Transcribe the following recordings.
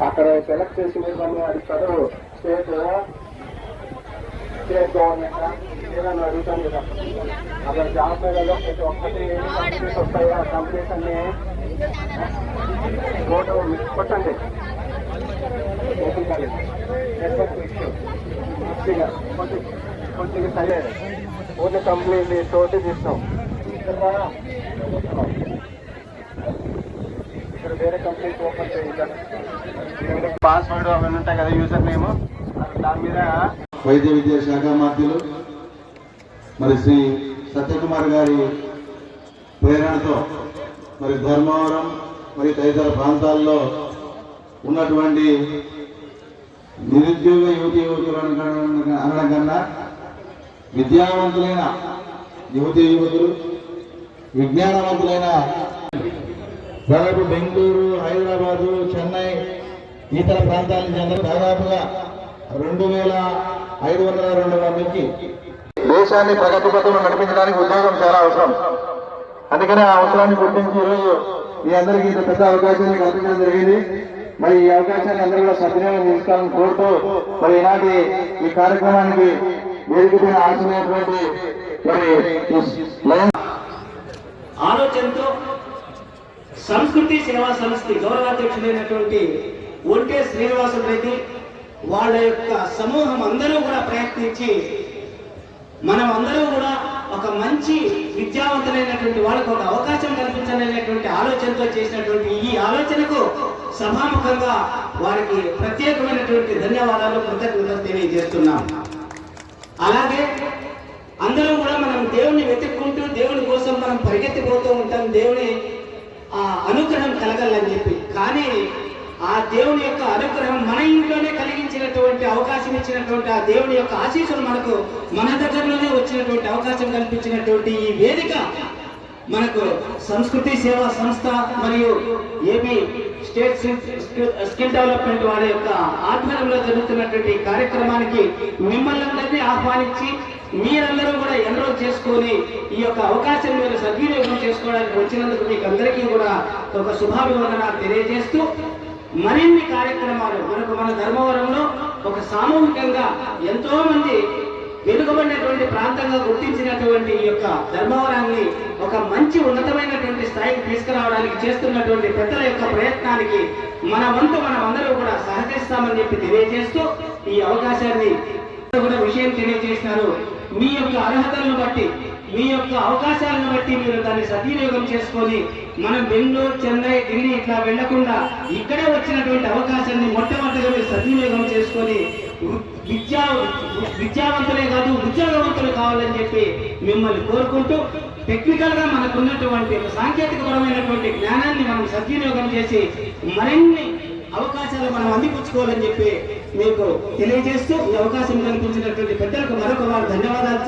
అక్కడ సెలెక్ట్ చేసి మీరు మళ్ళీ అడుగుతారు స్టేట్ స్టేట్ గవర్నమెంట్ ఏదైనా అడుగుతాను కదా అక్కడ జాబ్ మేళలో ప్రతి ఒక్కటి కంపెనీస్ వస్తాయి ఆ కంపెనీస్ అన్ని ఫోటో కొట్టండి ఓపెన్ కాలేదు నెట్వర్క్ ఇష్యూ కొద్దిగా కొద్దిగా సరే ఓన్లీ కంపెనీ తోటి తీస్తాం ఇక్కడ వేరే కంపెనీస్ ఓపెన్ చేయాలి పాస్వర్డ్ అవన్నీ ఉంటాయి కదా యూజర్ నేమ్ దాని మీద వైద్య విద్యా శాఖ మాధ్యులు మరి శ్రీ సత్యకుమార్ గారి ప్రేరణతో మరి ధర్మవరం మరి తదితర ప్రాంతాల్లో ఉన్నటువంటి నిరుద్యోగ యువతి యువకులు అనడం- అనడం కన్నా విద్యావంతులైన యువతి యువకులు విజ్ఞానవంతులైన దాదాపు బెంగళూరు హైదరాబాదు చెన్నై ఇతర ప్రాంతాల నుంచి అందరూ దాదాపుగా రెండు వేల ఐదు వందల రెండు మందికి దేశాన్ని ప్రగతి పథంలో నడిపించడానికి ఉద్యోగం చాలా అవసరం. అందుకని ఆ అవసరాన్ని గుర్తించి ఈరోజు మీ అందరికీ ఇంత పెద్ద అవకాశాన్ని కల్పించడం జరిగింది. మరి ఈ అవకాశాన్ని అందరూ కూడా సద్వినియోగం చేసుకోవాలని కోరుతూ మరి ఈనాటి ఈ కార్యక్రమానికి వేదికపైన ఆశమైనటువంటి మరి ఆలోచనతో సంస్కృతి సేవా సంస్థ గౌరవాధ్యక్షులైనటువంటి ఒంటే శ్రీనివాసులు రెడ్డి వాళ్ళ యొక్క సమూహం అందరూ కూడా ప్రయత్నించి మనం అందరూ కూడా ఒక మంచి విద్యావంతులైనటువంటి వాళ్ళకు ఒక అవకాశం కల్పించాలనేటువంటి ఆలోచనతో చేసినటువంటి ఈ ఆలోచనకు సభాముఖంగా వారికి ప్రత్యేకమైనటువంటి ధన్యవాదాలు కృతజ్ఞతలు తెలియజేస్తున్నాం. అలాగే అందరూ కూడా మనం దేవుణ్ణి వెతుక్కుంటూ దేవుని కోసం మనం పరిగెత్తిపోతూ ఉంటాం. దేవుని ఆ అనుగ్రహం కలగాలని చెప్పి. కానీ ఆ దేవుని యొక్క అనుగ్రహం మన ఇంట్లోనే కలిగించినటువంటి అవకాశం ఇచ్చినటువంటి ఆ దేవుని యొక్క ఆశీస్సులు మనకు మన దగ్గరలోనే వచ్చినటువంటి అవకాశం కల్పించినటువంటి ఈ వేదిక మనకు సంస్కృతి సేవా సంస్థ మరియు ఏపీ స్టేట్ స్కిల్- డెవలప్మెంట్ వారి యొక్క ఆధ్వర్యంలో జరుగుతున్నటువంటి కార్యక్రమానికి మిమ్మల్ని అందరినీ ఆహ్వానించి మీరందరూ కూడా ఎన్రోల్ చేసుకొని ఈ యొక్క అవకాశం మీరు సద్వినియోగం చేసుకోవడానికి వచ్చినందుకు మీకు అందరికీ కూడా ఒక శుభాభివందనాలు తెలియజేస్తూ మరిన్ని కార్యక్రమాలు మనకు మన ధర్మవరంలో ఒక సామూహికంగా ఎంతో మంది వెనుకబడినటువంటి ప్రాంతంగా గుర్తించినటువంటి ఈ యొక్క ధర్మవరాన్ని ఒక మంచి ఉన్నతమైనటువంటి స్థాయికి తీసుకురావడానికి చేస్తున్నటువంటి పెద్దల యొక్క ప్రయత్నానికి మన వంతు మనం అందరూ కూడా సహకరిస్తామని చెప్పి తెలియజేస్తూ ఈ అవకాశాన్ని కూడా విషయం తెలియజేసినారు. మీ యొక్క అర్హతలను బట్టి మీ యొక్క అవకాశాలను బట్టి మీరు దాన్ని సద్వినియోగం చేసుకొని మనం బెంగళూరు చెన్నై ఢిల్లీ ఇట్లా వెళ్ళకుండా ఇక్కడే వచ్చినటువంటి అవకాశాన్ని మొట్టమొదటిగా మీరు సద్వినియోగం చేసుకొని విద్యా విద్యావంతులే కాదు ఉద్యోగవంతులు కావాలని చెప్పి మిమ్మల్ని కోరుకుంటూ టెక్నికల్గా మనకున్నటువంటి మనకు ఉన్నటువంటి జ్ఞానాన్ని మనం సద్వినియోగం చేసి మరిన్ని అవకాశాలు మనం అందిపుచ్చుకోవాలని చెప్పి మీకు తెలియజేస్తూ ఈ అవకాశం కల్పించినటువంటి పెద్దలకు మరొక వారు ధన్యవాదాలు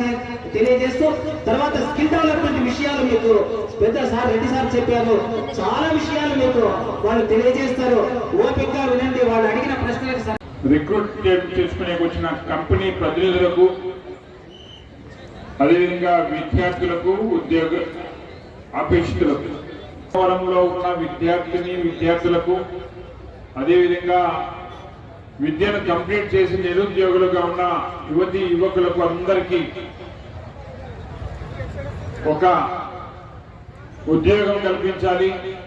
తెలియజేస్తూ తర్వాత స్కిల్ డెవలప్ విషయాలు మీకు పెద్ద సార్ రెడ్డి సార్ చెప్పారు. చాలా విషయాలు మీకు వాళ్ళు తెలియజేస్తారు. ఓపికగా వినండి వాళ్ళు అడిగిన ప్రశ్నలకు స- రిక్రూట్ చేసుకునే వచ్చిన కంపెనీ ప్రతినిధులకు అదేవిధంగా విద్యార్థులకు ఉద్యోగ అపేక్షితులకు వరంలో ఉన్న విద్యార్థిని విద్యార్థులకు అదేవిధంగా విద్యను కంప్లీట్ చేసి నిరుద్యోగులుగా ఉన్న యువతి యువకులకు అందరికీ ఒక ఉద్యోగం కల్పించాలి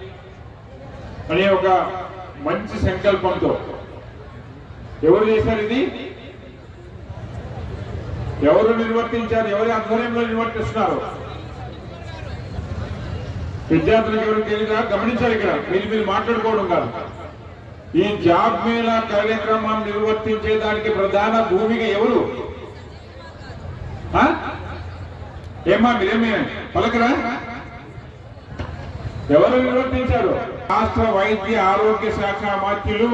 అనే ఒక మంచి సంకల్పంతో. ఎవరు చేశారు ఇది? ఎవరు నిర్వర్తించారు? ఎవరి ఆధ్వర్యంలో నిర్వర్తిస్తున్నారు? విద్యార్థులకు ఎవరు తెలియదా? గమనించాలి ఇక్కడ. మీరు మీరు మాట్లాడుకోవడం కాదు. ఈ జాబ్ మేళా కార్యక్రమాన్ని నిర్వర్తించే దానికి ప్రధాన భూమిక ఎవరు? ఆ? ఏమా మీరేమే? పలకరా? ఎవరు నిర్వర్తించారు? రాష్ట్ర వైద్య ఆరోగ్య శాఖ మాత్యులు.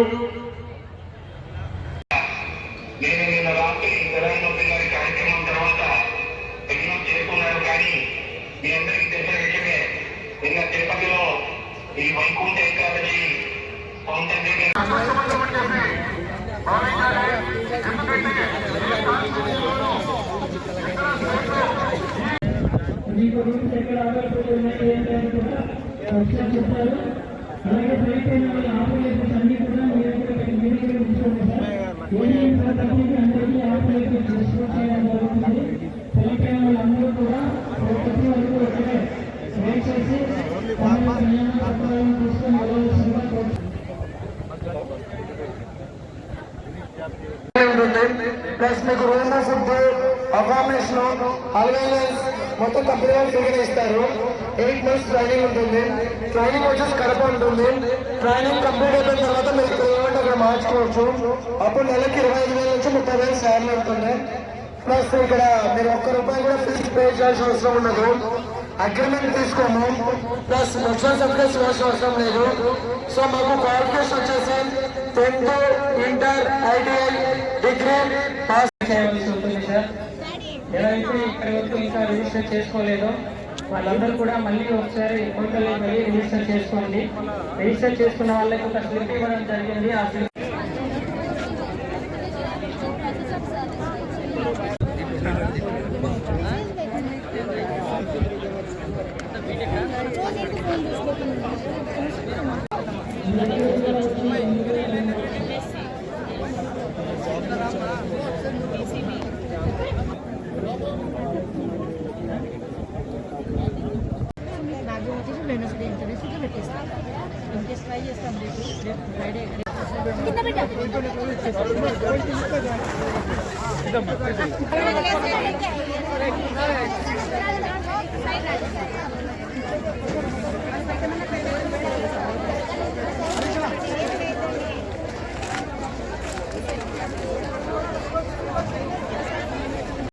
నేను నిన్న రాత్రి ప్రధానమంత్రి గారి కార్యక్రమం తర్వాత ఎన్నో చేరుకున్నాను కానీ మీ అందరికీ తెలిసిన విషయమే నిన్న తిరుపతిలో ఈ వైకుంఠ ఏకాదశి పౌంటన్ మీకు రూమ్స్ ఎక్కడ అవైలబుల్ ఉన్నాయి ఏంటని కూడా ఒకసారి చెప్తారు అలాగే బయట ఆపరేషన్స్ అన్ని కూడా మీ దగ్గర వేదిక మీద కూర్చోండి సార్ ఏది తప్పించి అందరికీ ఆపరేట్ డిస్ట్రిబ్యూట్ చేయడం జరుగుతుంది సెలెక్ట్ అయిన వాళ్ళందరూ కూడా ప్రతి వరకు ఒకటే వెయిట్ చేసి తమ యొక్క నియమ పత్రాలను తీసుకొని వెళ్ళవలసిందిగా కోరుతున్నాను. ఉంటుంది ప్లస్ మీకు రూమ్ ఫుడ్ అకామిడేషన్ అలవెన్స్ మొత్తం కంపెనీ వాళ్ళు ఇస్తారు. ఎయిట్ మంత్స్ ట్రైనింగ్ ఉంటుంది. ట్రైనింగ్ వచ్చేసి కడప ఉంటుంది. ట్రైనింగ్ కంప్లీట్ అయిపోయిన తర్వాత మీరు ఇక్కడ ఏమంటే అక్కడ మార్చుకోవచ్చు. అప్పుడు నెలకి ఇరవై ఐదు వేల నుంచి ముప్పై వేలు శాలరీ ఉంటుంది ప్లస్ ఇక్కడ మీరు ఒక్క రూపాయి కూడా ఫీజు పే చేయాల్సిన అవసరం ఉండదు. అగ్రిమెంట్ తీసుకోము. ప్లస్ లక్షల సర్టిఫికేట్స్ వేసిన అవసరం లేదు. సో మాకు క్వాలిఫికేషన్ వచ్చేసి tenth inter ITI degree pass చేయవలసి ఉంటుంది సార్ ఎవరైతే ఇక్కడి వరకు ఇంకా రిజిస్టర్ చేసుకోలేదో వాళ్ళందరూ కూడా మళ్ళీ ఒకసారి పోర్టల్లోకి వెళ్ళి రిజిస్టర్ చేసుకోండి రిజిస్టర్ చేసుకున్న వాళ్ళకి ఒక స్లిప్ ఇవ్వడం జరిగింది ఆ స్లిప్ Thank you. కింద పెట్టా